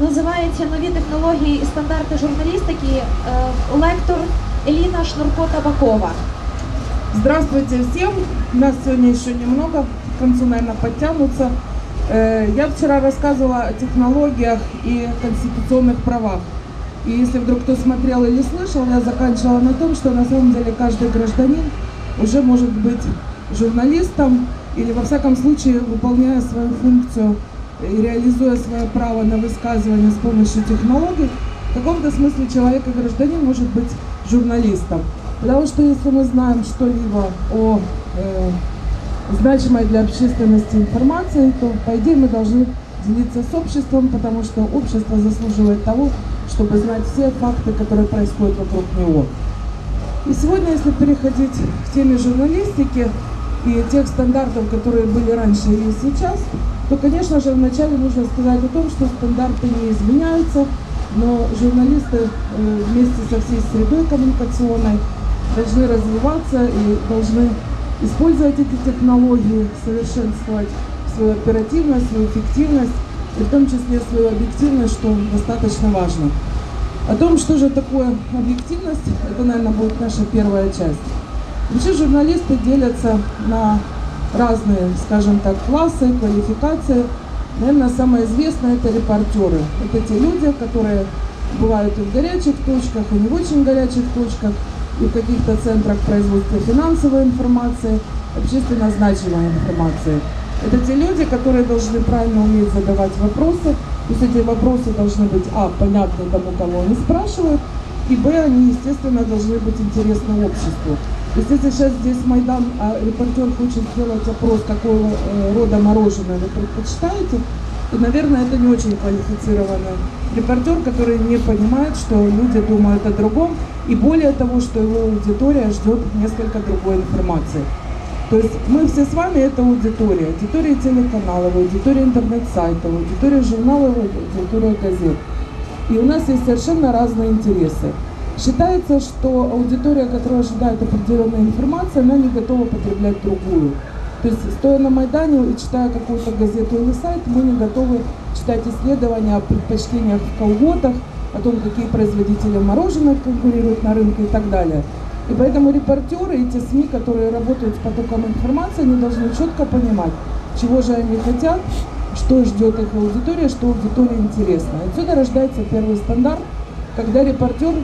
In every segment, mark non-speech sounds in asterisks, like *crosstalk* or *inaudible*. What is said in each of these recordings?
називається Нові технології і стандарти журналістики. Е, Лектор Еліна Шнурко-Табакова. Здравствуйте всем. Нас сегодня еще немного, к концу, наверное, подтянутся. Э, Я вчера рассказывала о технологиях и конституционных правах. И если вдруг кто смотрел или слышал, я заканчивала на том, что на самом деле каждый гражданин уже может быть журналистом или, во всяком случае, выполняя свою функцию и реализуя свое право на высказывание с помощью технологий, в каком-то смысле человек и гражданин может быть журналистом. Потому что если мы знаем что-либо о э, значимой для общественности информации, то, по идее, мы должны делиться с обществом, потому что общество заслуживает того, чтобы знать все факты, которые происходят вокруг него. И сегодня, если переходить к теме журналистики и тех стандартов, которые были раньше и сейчас, то, конечно же, вначале нужно сказать о том, что стандарты не изменяются, но журналисты э, вместе со всей средой коммуникационной должны развиваться и должны использовать эти технологии, совершенствовать свою оперативность, свою эффективность, и в том числе свою объективность, что достаточно важно. О том, что же такое объективность, это, наверное, будет наша первая часть. Вообще журналисты делятся на разные, скажем так, классы, квалификации. Наверное, самое известное это репортеры. Это те люди, которые бывают и в горячих точках, и не в очень горячих точках, и в каких-то центрах производства финансовой информации, общественно значимой информации. Это те люди, которые должны правильно уметь задавать вопросы. То есть эти вопросы должны быть, а, понятны тому, кого они спрашивают, и, б, они, естественно, должны быть интересны обществу. Если сейчас здесь Майдан, а репортер хочет сделать опрос, какого э, рода мороженое вы предпочитаете, то, наверное, это не очень квалифицированный репортер, который не понимает, что люди думают о другом, и более того, что его аудитория ждет несколько другой информации. То есть мы все с вами это аудитория, аудитория телеканалов, аудитория интернет-сайтов, аудитория журналов, аудитория газет. И у нас есть совершенно разные интересы. Считается, что аудитория, которая ожидает определенной информации, она не готова потреблять другую. То есть, стоя на Майдане и читая какую-то газету или сайт, мы не готовы читать исследования о предпочтениях в колготах, о том, какие производители мороженого конкурируют на рынке и так далее. И поэтому репортеры и те СМИ, которые работают с потоком информации, они должны четко понимать, чего же они хотят, что ждет их аудитория, что аудитории интересно. Отсюда рождается первый стандарт, когда репортер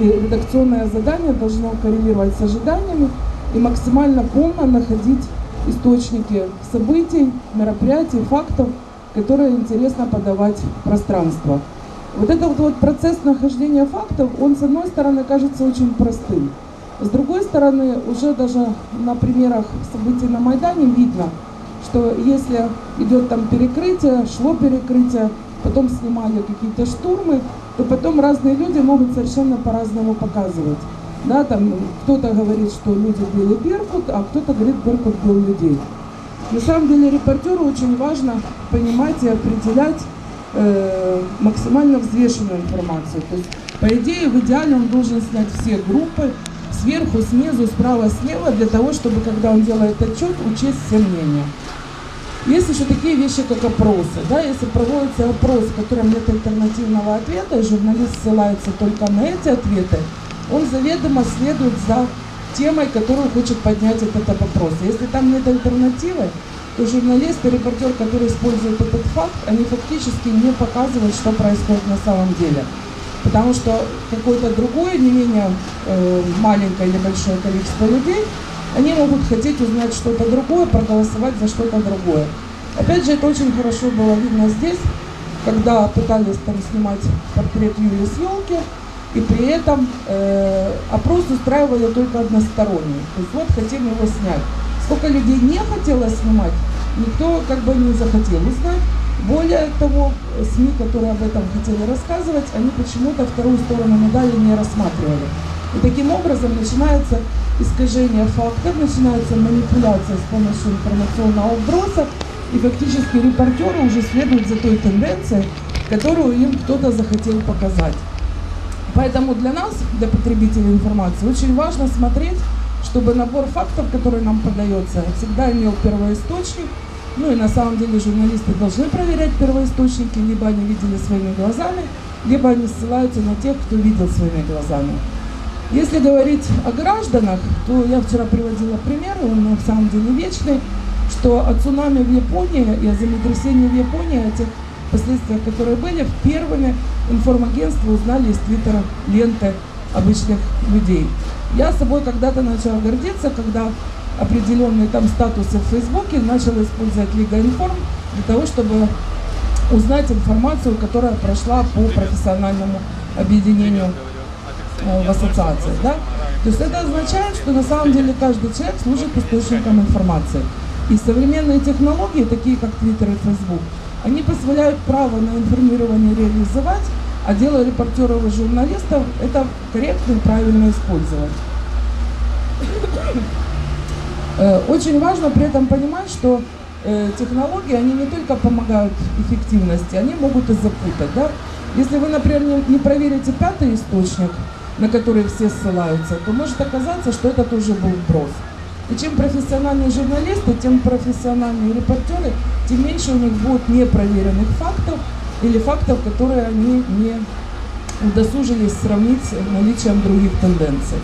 и редакционное задание должно коррелировать с ожиданиями и максимально полно находить источники событий, мероприятий, фактов, которые интересно подавать в пространство. Вот этот вот процесс нахождения фактов, он с одной стороны кажется очень простым. С другой стороны, уже даже на примерах событий на Майдане видно, что если идет там перекрытие, шло перекрытие, потом снимали какие-то штурмы, то потом разные люди могут совершенно по-разному показывать. Да, там кто-то говорит, что люди били Беркут, а кто-то говорит, Беркут бил людей. На самом деле репортеру очень важно понимать и определять э, максимально взвешенную информацию. То есть, по идее, в идеале он должен снять все группы, сверху, снизу, справа, слева, для того, чтобы, когда он делает отчет, учесть все мнения. Есть еще такие вещи, как опросы. Да? Если проводится опрос, в котором нет альтернативного ответа, и журналист ссылается только на эти ответы, он заведомо следует за темой, которую хочет поднять этот опрос. Если там нет альтернативы, то журналист и репортер, который использует этот факт, они фактически не показывают, что происходит на самом деле. Потому что какое-то другое, не менее э, маленькое или большое количество людей, они могут хотеть узнать что-то другое, проголосовать за что-то другое. Опять же, это очень хорошо было видно здесь, когда пытались там снимать портрет Юлии с елки, и при этом э, опрос устраивали только односторонний. То есть вот хотим его снять. Сколько людей не хотело снимать, никто как бы не захотел узнать. Более того, СМИ, которые об этом хотели рассказывать, они почему-то вторую сторону медали не рассматривали. И таким образом начинается искажение фактов, начинается манипуляция с помощью информационного вброса, и фактически репортеры уже следуют за той тенденцией, которую им кто-то захотел показать. Поэтому для нас, для потребителей информации, очень важно смотреть, чтобы набор фактов, который нам подается, всегда имел первоисточник, Ну и на самом деле журналисты должны проверять первоисточники, либо они видели своими глазами, либо они ссылаются на тех, кто видел своими глазами. Если говорить о гражданах, то я вчера приводила пример, он на самом деле вечный, что о цунами в Японии и о землетрясении в Японии, о тех последствиях, которые были, первыми информагентства узнали из твиттера ленты обычных людей. Я собой когда-то начала гордиться, когда определенные там статусы в Фейсбуке начала использовать Лига Информ для того, чтобы узнать информацию, которая прошла по профессиональному объединению в ассоциации. Да? То есть это означает, что на самом деле каждый человек служит источником информации. И современные технологии, такие как Twitter и Facebook, они позволяют право на информирование реализовать, а дело репортеров и журналистов – это корректно и правильно использовать. Э, очень важно при этом понимать, что э, технологии, они не только помогают эффективности, они могут и запутать. Да? Если вы, например, не проверите пятый источник, на который все ссылаются, то может оказаться, что это тоже был вброс. И чем профессиональнее журналисты, тем профессиональнее репортеры, тем меньше у них будет непроверенных фактов или фактов, которые они не удосужились сравнить с наличием других тенденций.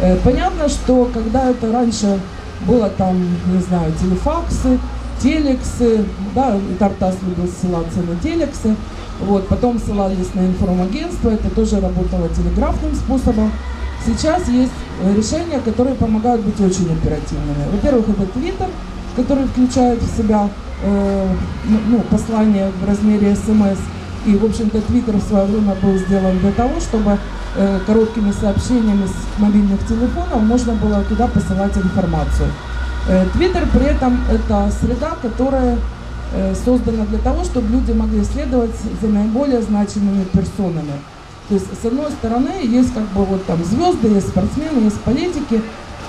Э, понятно, что когда это раньше было там, не знаю, телефаксы, телексы, да, Тартас любил ссылаться на телексы, вот, потом ссылались на информагентство, это тоже работало телеграфным способом. Сейчас есть решения, которые помогают быть очень оперативными. Во-первых, это Twitter, который включает в себя э, ну, ну послание в размере смс. И, в общем-то, Twitter в свое время был сделан для того, чтобы э, короткими сообщениями с мобильных телефонов можно было туда посылать информацию. Э, Twitter при этом это среда, которая создана для того, чтобы люди могли следовать за наиболее значимыми персонами. То есть, с одной стороны, есть как бы вот там звезды, есть спортсмены, есть политики,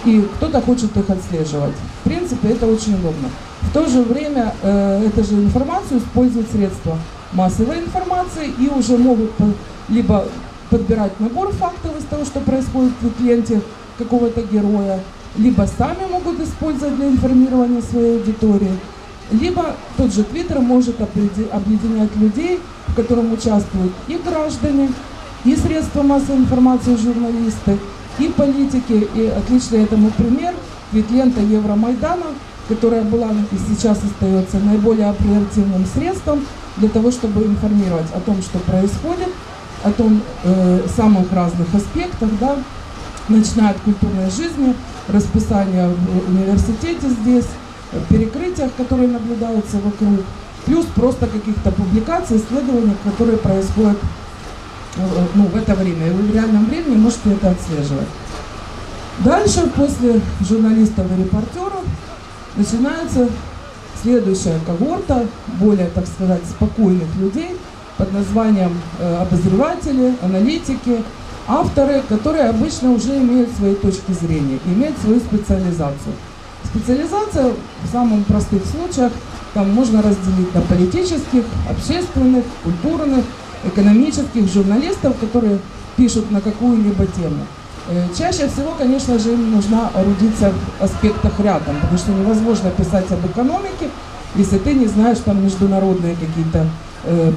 и кто-то хочет их отслеживать. В принципе, это очень удобно. В то же время э, эту же информацию используют средства массовой информации и уже могут либо подбирать набор фактов из того, что происходит в ленте какого-то героя, либо сами могут использовать для информирования своей аудитории, либо тот же Твиттер может объединять людей, в котором участвуют и граждане, и средства массовой информации, журналисты, и политики. И отличный этому пример, ведь лента Евромайдана, которая была и сейчас остается наиболее оперативным средством для того, чтобы информировать о том, что происходит, о том э, самых разных аспектах, да, начиная от культурной жизни, расписания в университете здесь, перекрытиях, которые наблюдаются вокруг, плюс просто каких-то публикаций, исследований, которые происходят Э, ну, в это время. И вы в реальном времени можете это отслеживать. Дальше, после журналистов и репортеров, начинается следующая когорта, более, так сказать, спокойных людей под названием э, обозреватели, аналитики, авторы, которые обычно уже имеют свои точки зрения, имеют свою специализацию. Специализация в самых простых случаях там можно разделить на политических, общественных, культурных, экономических журналистов, которые пишут на какую-либо тему. Э, чаще всего, конечно же, им нужна эрудиция в аспектах рядом, потому что невозможно писать об экономике, если ты не знаешь там международные какие-то э,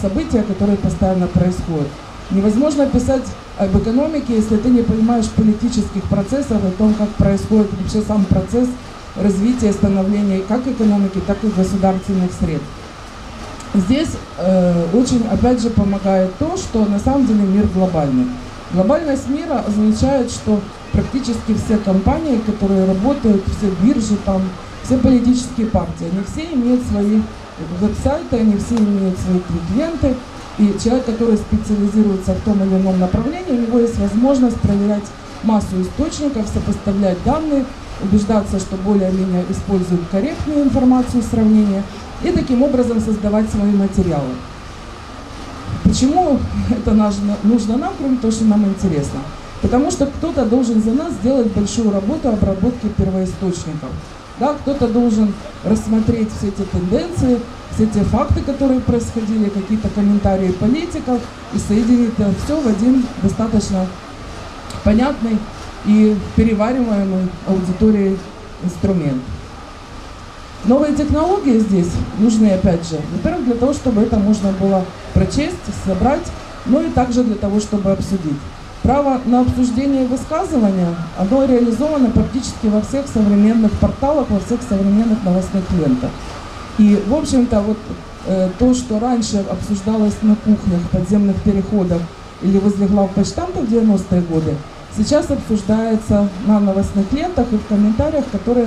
события, которые постоянно происходят. Невозможно писать об экономике, если ты не понимаешь политических процессов, о том, как происходит вообще сам процесс развития, становления как экономики, так и государственных средств. Здесь э, очень, опять же, помогает то, что на самом деле мир глобальный. Глобальность мира означает, что практически все компании, которые работают, все биржи, там, все политические партии, они все имеют свои веб-сайты, они все имеют свои клиенты, и человек, который специализируется в том или ином направлении, у него есть возможность проверять массу источников, сопоставлять данные, убеждаться, что более-менее используют корректную информацию сравнения – и таким образом создавать свои материалы. Почему это нужно нам, кроме того, что нам интересно? Потому что кто-то должен за нас сделать большую работу обработки первоисточников. Да, кто-то должен рассмотреть все эти тенденции, все те факты, которые происходили, какие-то комментарии политиков и соединить это все в один достаточно понятный и перевариваемый аудиторией инструмент. Новые технологии здесь нужны, опять же, во-первых, для того, чтобы это можно было прочесть, собрать, но и также для того, чтобы обсудить. Право на обсуждение и высказывание, оно реализовано практически во всех современных порталах, во всех современных новостных лентах. И, в общем-то, вот э, то, что раньше обсуждалось на кухнях, подземных переходах или возле глав почтамта в 90-е годы, сейчас обсуждается на новостных лентах и в комментариях, которые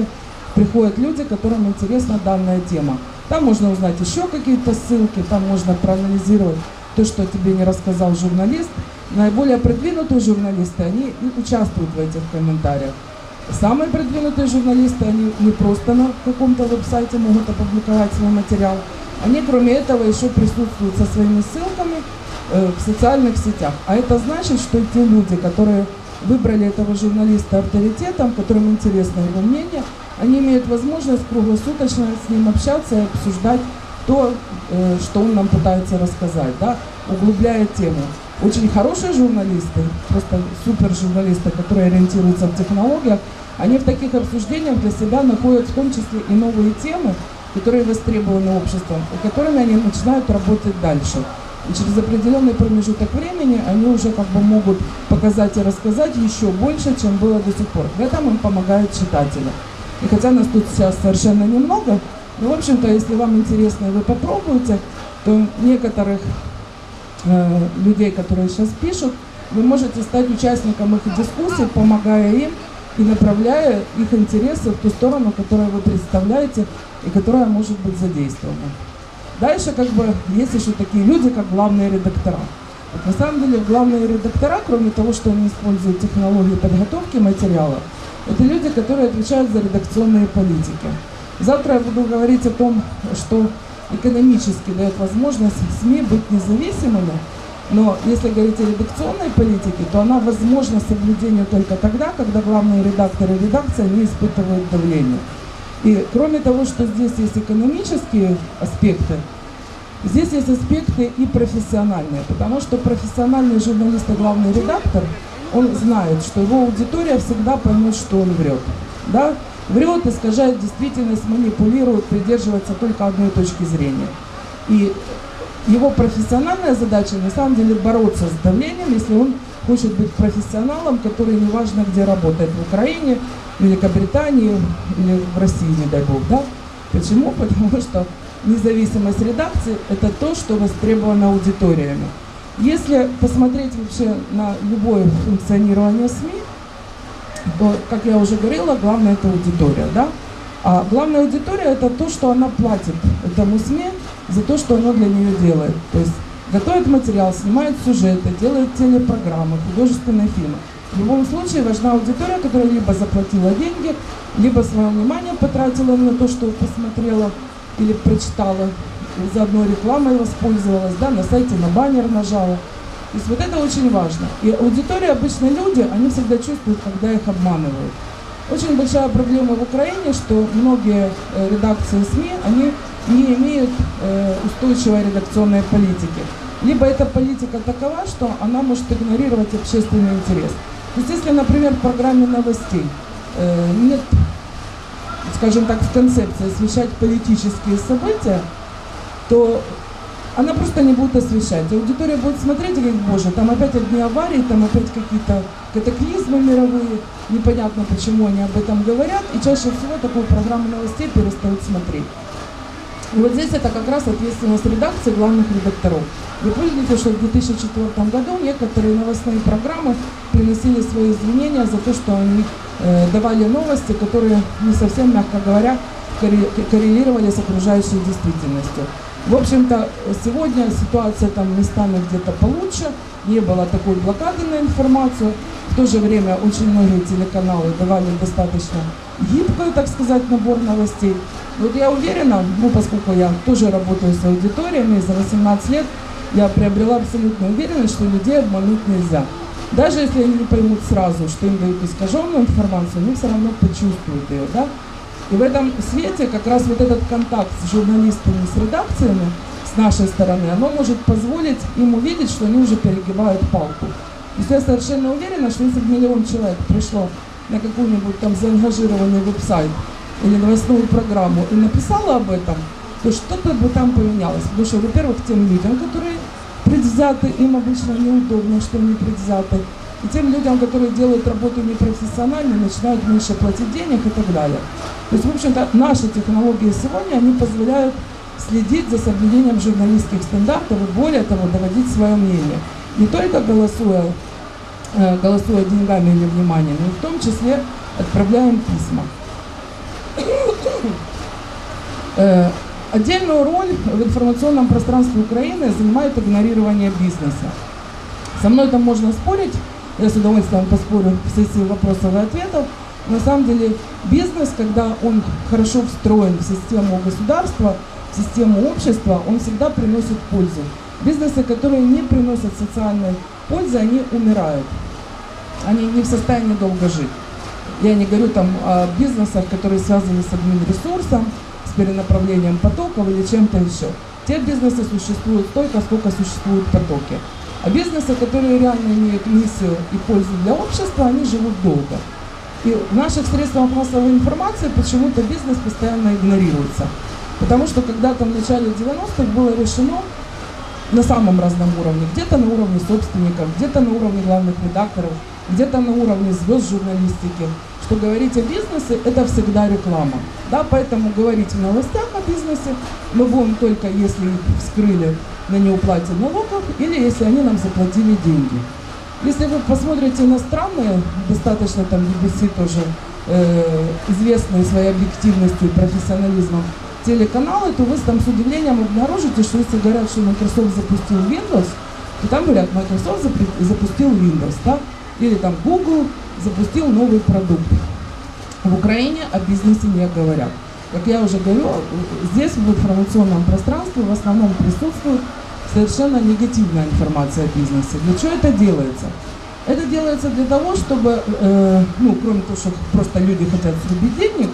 приходят люди, которым интересна данная тема. Там можно узнать еще какие-то ссылки, там можно проанализировать то, что тебе не рассказал журналист. Наиболее продвинутые журналисты, они участвуют в этих комментариях. Самые продвинутые журналисты, они не просто на каком-то веб-сайте могут опубликовать свой материал, они, кроме этого, еще присутствуют со своими ссылками э, в социальных сетях. А это значит, что те люди, которые выбрали этого журналиста авторитетом, которым интересно его мнение, они имеют возможность круглосуточно с ним общаться и обсуждать то, э, что он нам пытается рассказать, да, углубляя тему. Очень хорошие журналисты, просто супер журналисты, которые ориентируются в технологиях, они в таких обсуждениях для себя находят в том числе и новые темы, которые востребованы обществом, и которыми они начинают работать дальше. И через определенный промежуток времени они уже как бы могут показать и рассказать еще больше, чем было до сих пор. В этом им помогают читатели. И хотя нас тут сейчас совершенно немного, но, в общем-то, если вам интересно вы попробуете, то некоторых э, людей, которые сейчас пишут, вы можете стать участником их дискуссий, помогая им и направляя их интересы в ту сторону, которую вы представляете и которая может быть задействована. Дальше как бы есть еще такие люди, как главные редактора. Вот на самом деле главные редактора, кроме того, что они используют технологии подготовки материала, это люди, которые отвечают за редакционные политики. Завтра я буду говорить о том, что экономически дает возможность СМИ быть независимыми, но если говорить о редакционной политике, то она возможна соблюдению только тогда, когда главные редакторы и редакция не испытывают давление. И кроме того, что здесь есть экономические аспекты, здесь есть аспекты и профессиональные, потому что профессиональный журналист и главный редактор, он знает, что его аудитория всегда поймет, что он врет. Да? Врет, искажает действительность, манипулирует, придерживается только одной точки зрения. И его профессиональная задача на самом деле бороться с давлением, если он хочет быть профессионалом, который неважно где работает, в Украине, в Великобритании или в России, не дай бог, да? Почему? *laughs* Потому что независимость редакции – это то, что востребовано аудиториями. Если посмотреть вообще на любое функционирование СМИ, как я уже говорила, главное это аудитория, да? А главная аудитория это то, что она платит этому СМИ за то, что оно для нее делает. То есть готовит материал, снимает сюжеты, делает телепрограммы, художественные фильмы. В любом случае важна аудитория, которая либо заплатила деньги, либо свое внимание потратила на то, что посмотрела или прочитала, и заодно рекламой воспользовалась, да, на сайте на баннер нажала. То есть вот это очень важно. И аудитория, обычно люди, они всегда чувствуют, когда их обманывают. Очень большая проблема в Украине, что многие э, редакции СМИ, они не имеют э, устойчивой редакционной политики. Либо эта политика такова, что она может игнорировать общественный интерес. То есть если, например, в программе новостей э, нет, скажем так, в концепции освещать политические события, то она просто не будет освещать. Аудитория будет смотреть и говорить, боже, там опять одни аварии, там опять какие-то катаклизмы мировые, непонятно почему они об этом говорят, и чаще всего такую программу новостей перестают смотреть. И вот здесь это как раз ответственность редакции главных редакторов. Вы помните, что в 2004 году некоторые новостные программы приносили свои извинения за то, что они э, давали новости, которые не совсем, мягко говоря, коррелировали с окружающей действительностью. В общем-то, сегодня ситуация там местами где-то получше, не было такой блокады на информацию. В то же время очень многие телеканалы давали достаточно гибкий, так сказать, набор новостей. Вот я уверена, ну, поскольку я тоже работаю с аудиториями, за 18 лет я приобрела абсолютную уверенность, что людей обмануть нельзя. Даже если они не поймут сразу, что им дают искаженную информацию, они все равно почувствуют ее, да? И в этом свете как раз вот этот контакт с журналистами, с редакциями, с нашей стороны, оно может позволить им увидеть, что они уже перегибают палку. То есть я совершенно уверена, что если бы миллион человек пришло на какой-нибудь там заангажированный веб-сайт или новостную программу и написала об этом, то что-то бы там поменялось. Потому что, во-первых, тем людям, которые предвзяты, им обычно неудобно, что они предвзяты. И тем людям, которые делают работу непрофессионально, начинают меньше платить денег и так далее. То есть, в общем-то, наши технологии сегодня, они позволяют следить за соблюдением журналистских стандартов и более того, доводить свое мнение. Не только голосуя, э, голосуя деньгами или вниманием, но и в том числе отправляем письма. Отдельную роль в информационном пространстве Украины занимает игнорирование бизнеса. Со мной там можно спорить, я с удовольствием поспорю в сессии вопросов и ответов. На самом деле бизнес, когда он хорошо встроен в систему государства, в систему общества, он всегда приносит пользу. Бизнесы, которые не приносят социальной пользы, они умирают. Они не в состоянии долго жить. Я не говорю там о бизнесах, которые связаны с одним ресурсом, перенаправлением потоков или чем-то еще. Те бизнесы существуют столько, сколько существуют потоки. А бизнесы, которые реально имеют миссию и пользу для общества, они живут долго. И в наших средствах массовой информации почему-то бизнес постоянно игнорируется. Потому что когда-то в начале 90-х было решено на самом разном уровне, где-то на уровне собственников, где-то на уровне главных редакторов, где-то на уровне звезд журналистики, что говорить о бизнесе – это всегда реклама. Да, поэтому говорить в новостях о бизнесе мы будем только, если вскрыли на неуплате налогов или если они нам заплатили деньги. Если вы посмотрите иностранные, достаточно там BBC тоже э, известные своей объективностью и профессионализмом, телеканалы, то вы там с удивлением обнаружите, что если говорят, что Microsoft запустил Windows, то там говорят, Microsoft запустил Windows, да? Или там Google запустил новый продукт. В Украине о бизнесе не говорят. Как я уже говорю, здесь в информационном пространстве в основном присутствует совершенно негативная информация о бизнесе. Для чего это делается? Это делается для того, чтобы, э, ну, кроме того, что просто люди хотят срубить денег,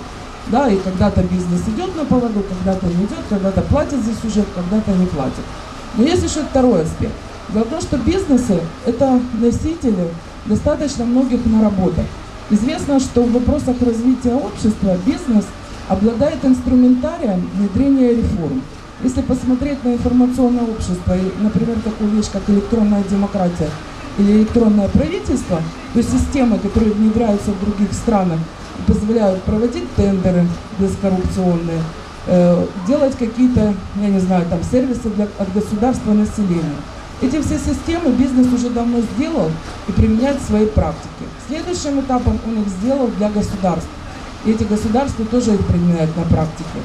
да, и когда-то бизнес идет на поводу, когда-то не идет, когда-то платят за сюжет, когда-то не платят. Но есть еще второй аспект. Дело в том, что бизнесы – это носители достаточно многих наработок. Известно, что в вопросах развития общества бизнес обладает инструментарием внедрения реформ. Если посмотреть на информационное общество, и, например, такую вещь, как электронная демократия или электронное правительство, то системы, которые внедряются в других странах, позволяют проводить тендеры бескоррупционные, э, делать какие-то, я не знаю, там сервисы для, от государства населению. Эти все системы бизнес уже давно сделал и применяет в своей практике. Следующим этапом он их сделал для государств. И эти государства тоже их применяют на практике.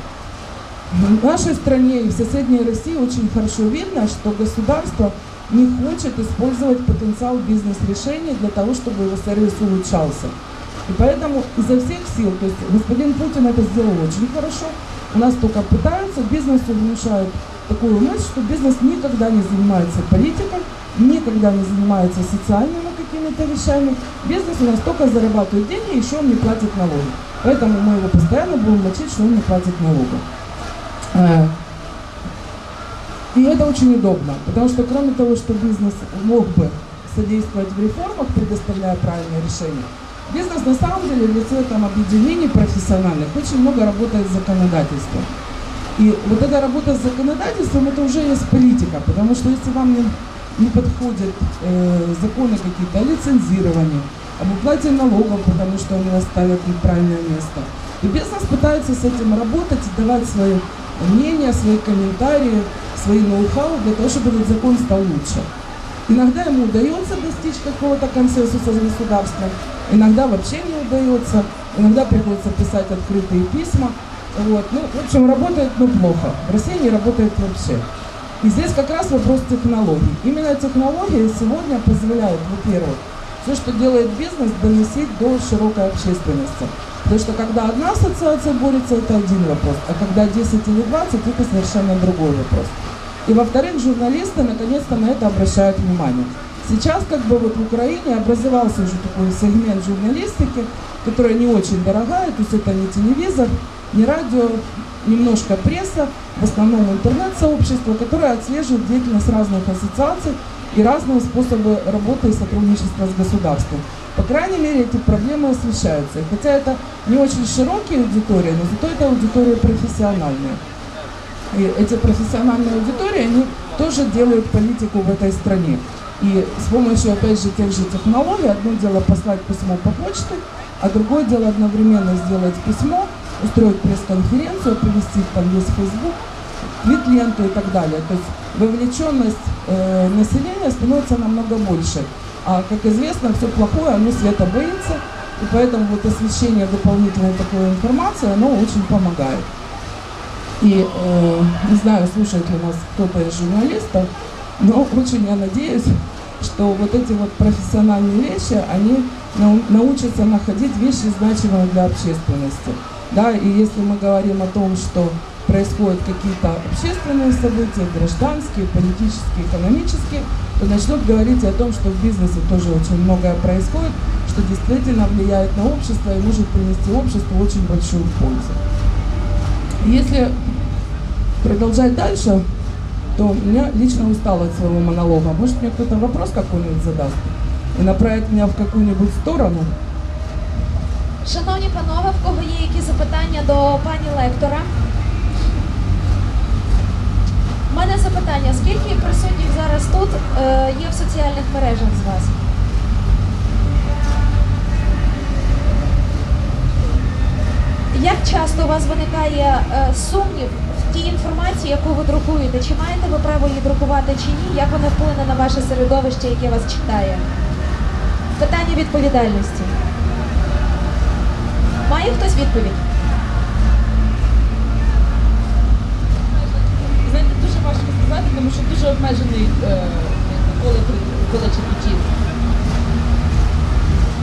В нашей стране и в соседней России очень хорошо видно, что государство не хочет использовать потенциал бизнес-решений для того, чтобы его сервис улучшался. И поэтому изо всех сил, то есть господин Путин это сделал очень хорошо, у нас только пытаются, бизнесу внушают такую мысль, что бизнес никогда не занимается политикой, никогда не занимается социальными какими-то вещами. Бизнес у нас только зарабатывает деньги, еще он не платит налоги. Поэтому мы его постоянно будем мочить, что он не платит налогов. Э, И это очень удобно, потому что кроме того, что бизнес мог бы содействовать в реформах, предоставляя правильные решения, бизнес на самом деле в лице там, объединений профессиональных очень много работает с законодательством. И вот эта работа с законодательством, это уже есть политика, потому что если вам не, не подходят э, законы какие-то о лицензировании, об уплате налогов, потому что они вас ставят в неправильное место, и бизнес пытается с этим работать и давать свои мнения, свои комментарии, свои ноу-хау для того, чтобы этот закон стал лучше. Иногда ему удается достичь какого-то консенсуса с государством, иногда вообще не удается, иногда приходится писать открытые письма. Вот. Ну, в общем, работает, но плохо. В России не работает вообще. И здесь как раз вопрос технологий. Именно технологии сегодня позволяют, во-первых, все, что делает бизнес, доносить до широкой общественности. Потому что когда одна ассоциация борется, это один вопрос, а когда 10 или 20, это совершенно другой вопрос. И во-вторых, журналисты наконец-то на это обращают внимание. Сейчас как бы вот в Украине образовался уже такой сегмент журналистики, которая не очень дорогая, то есть это не телевизор, не радио, немножко пресса, в основном интернет-сообщество, которое отслеживает деятельность разных ассоциаций, и разные способы работы и сотрудничества с государством. По крайней мере, эти проблемы освещаются. И Хотя это не очень широкие аудитории, но зато это аудитории профессиональные. И эти профессиональные аудитории, они тоже делают политику в этой стране. И с помощью, опять же, тех же технологий, одно дело послать письмо по почте, а другое дело одновременно сделать письмо, устроить пресс-конференцию, привести там весь Facebook, твит-ленту и так далее. То есть вовлеченность э, населения становится намного больше. А как известно, все плохое, оно света боится, и поэтому вот освещение дополнительной такой информации, оно очень помогает. И э, не знаю, слушает ли нас кто-то из журналистов, но очень я надеюсь, что вот эти вот профессиональные вещи, они нау- научатся находить вещи значимые для общественности. Да, и если мы говорим о том, что происходят какие-то общественные события, гражданские, политические, экономические, то начнут говорить о том, что в бизнесе тоже очень многое происходит, что действительно влияет на общество и может принести обществу очень большую пользу. Если продолжать дальше, то я лично устала от своего монолога. Может, мне кто-то вопрос какой-нибудь задаст и направит меня в какую-нибудь сторону. Шановні панове, в кого є якісь запитання до пані лектора? У мене запитання: скільки присутніх зараз тут е, є в соціальних мережах з вас? Як часто у вас виникає е, сумнів в тій інформації, яку ви друкуєте? Чи маєте ви право її друкувати чи ні? Як вона вплине на ваше середовище, яке вас читає? Питання відповідальності. Має хтось відповідь? Знаєте, дуже важко сказати, тому що дуже обмежений е, коло.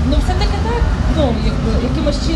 Ну, все-таки так, ну, якби якимось чином.